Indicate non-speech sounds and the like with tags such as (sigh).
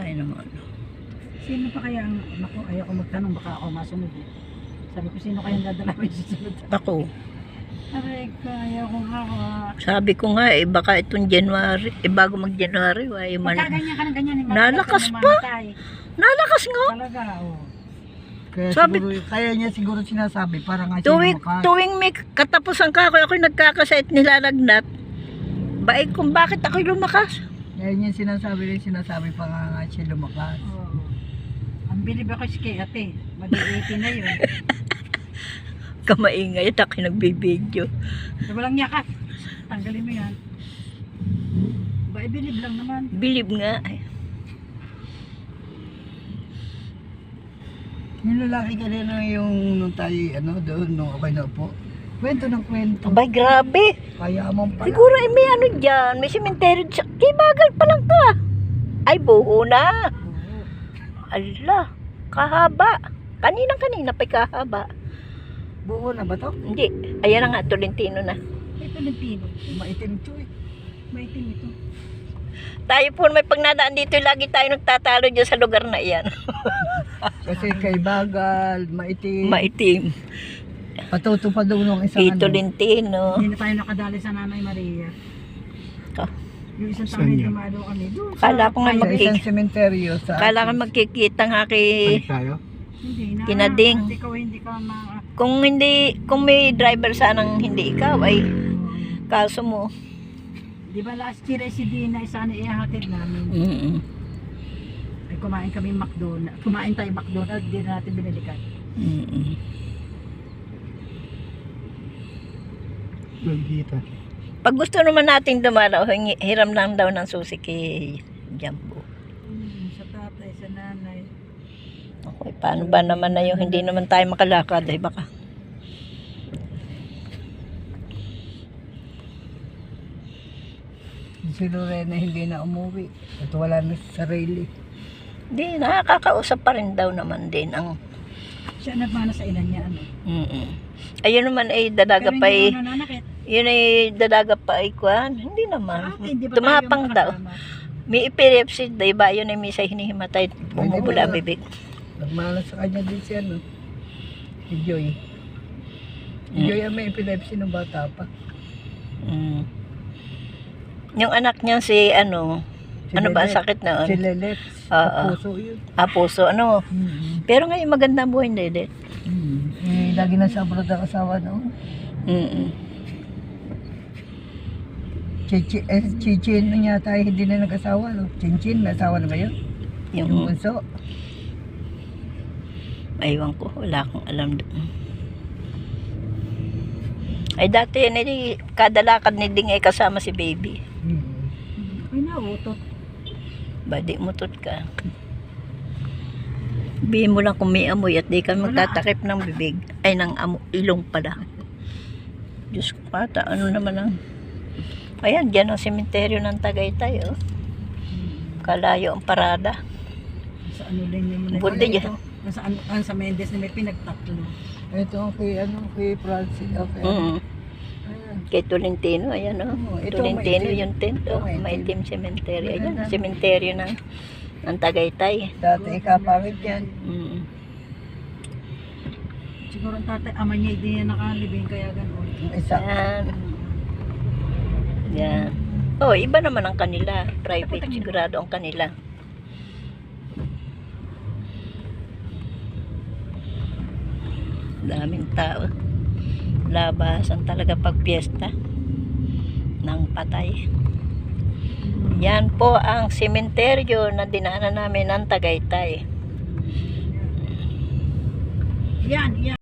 tayo ng ano. Sino pa kaya ang, naku, ayoko magtanong, baka ako masunod eh. Sabi ko, sino kaya ang dadalawin sa sunod? (laughs) Ako, Aray ko, ayoko sabi ko nga eh, baka itong January, eh bago mag-January, ay man. Pagka ganyan ka ng ganyan, eh, Nalakas pa. Nalakas nga. Talaga, oh. Kaya Sabi- siguro, kaya niya siguro sinasabi para nga siya Tuwing, lumakas. tuwing may katapusan ka ako, ako'y nagkakasait nilalagnat. Baik kung bakit ako'y lumakas. Kaya niya sinasabi rin sinasabi para nga siya lumakas. Oo. Ang bilib ako si ate. Mag-80 na yun. (laughs) Kamaingay at ako'y nagbibideo. So, walang yakas. Tanggalin mo yan. Ba, bilib lang naman. Bilib nga. eh. Yung lalaki kanina yung nung tayo, ano, doon, nung okay na po. Kwento ng kwento. Abay, grabe. Kaya mo pala. Siguro eh, may ano dyan, may cemetery dyan. Di bagal pa lang to ah. Ay, buo na. Oo. Ala, kahaba. Kanina-kanina pa'y kahaba. Buo na ba to? Hindi, ayan na nga, Tolentino na. Ito ng pino. Maitim to eh. Maitim ito. Tayo po may pagnadaan dito, lagi tayo nagtatalo dyan sa lugar na iyan. (laughs) Kasi kay bagal, maitim. Maitim. Patuto pa daw nung isang Kay ano. Tolentino. Hindi na tayo nakadali sa Nanay Maria. Ka. Yung isang taon na dumalo kami. Doon sa- Kala ko nga Sa mag- isang sementeryo sa Kala ka magkikita nga kay... Balik tayo? Hindi na. Kinading. At ikaw hindi ka ma... Kung hindi, kung may driver sanang hindi ikaw, ay kaso mo. Di ba last year ay si Dina isa na ihahatid namin. Mm Ay kumain kami McDonald's. Kumain tayo McDonald's, di na natin binilikan. -mm. Baldita. Pag gusto naman nating dumalaw, hiram lang daw ng susi kay Jumbo. Hmm, sa tatay, sa nanay. Okay, paano ba naman na yung hindi naman tayo makalakad ay baka. Si Lorena hindi na umuwi. At wala na sa sarili. Hindi, nakakausap pa rin daw naman din ang Siya nagmana sa ina niya, ano. mm Ayun naman ay dadaga Pero pa hindi ay, mo nananakit. Yun ay dadaga pa ay kwan. Hindi Ah, naman. hindi ba Tumapang daw. May epilepsy, di ba? Yun ay may sa hinihimatay. Bumubula ba? bibig. Nagmana sa kanya din si ano. Si Joy. Si Mm. Joy ang may epilepsy nung bata pa. Mm. Yung anak niya si ano, Si ano ba ang Lelet. sakit na? Si Lelet. Oo. Puso yun. Ah, puso, ano. Mm-hmm. Pero ngayon maganda ang buhay ni Dede. Eh, lagi na sa abroad ang asawa no. Mm Chichi, eh, Chichin na niya tayo hindi na nag-asawa no. Chinchin, may asawa na ba yun? Yung Yung, bunso. aywan ko, wala akong alam doon. Ay dati yun, eh, kada lakad ni Ding ay kasama si baby. Mm. Ay, nautot. Badi mutot ka. Bihin mo lang kung may amoy at di ka magtatakip ng bibig. Ay, ng amo, ilong pala. Diyos ko pata, ano naman ang... Ayan, dyan ang sementeryo ng Tagaytay, oh. Kalayo ang parada. Sa ano din yung Buti Wala yan. ito. Nasa ano, ano, sa Mendes na may pinagtatlo. Ito ang kay, ano, kay Francis. Okay. Mm. Ayan. Kay Tolentino, ayan oh. Oo, ito Tolentino yung tent, oh. Ito maitim. Cemetery. Ayan, cemetery ng, ng Tagaytay. Dati ikapangit yan. Mm. Siguro ang tatay, ama niya hindi niya nakalibing kaya gano'n. Isa. Ayan. Yan. Oh, iba naman ang kanila. Private, sigurado ang kanila. Daming tao. Labasan talaga pag piyesta ng patay. Yan po ang sementeryo na dinaanan namin ng Tagaytay. Yan, yan.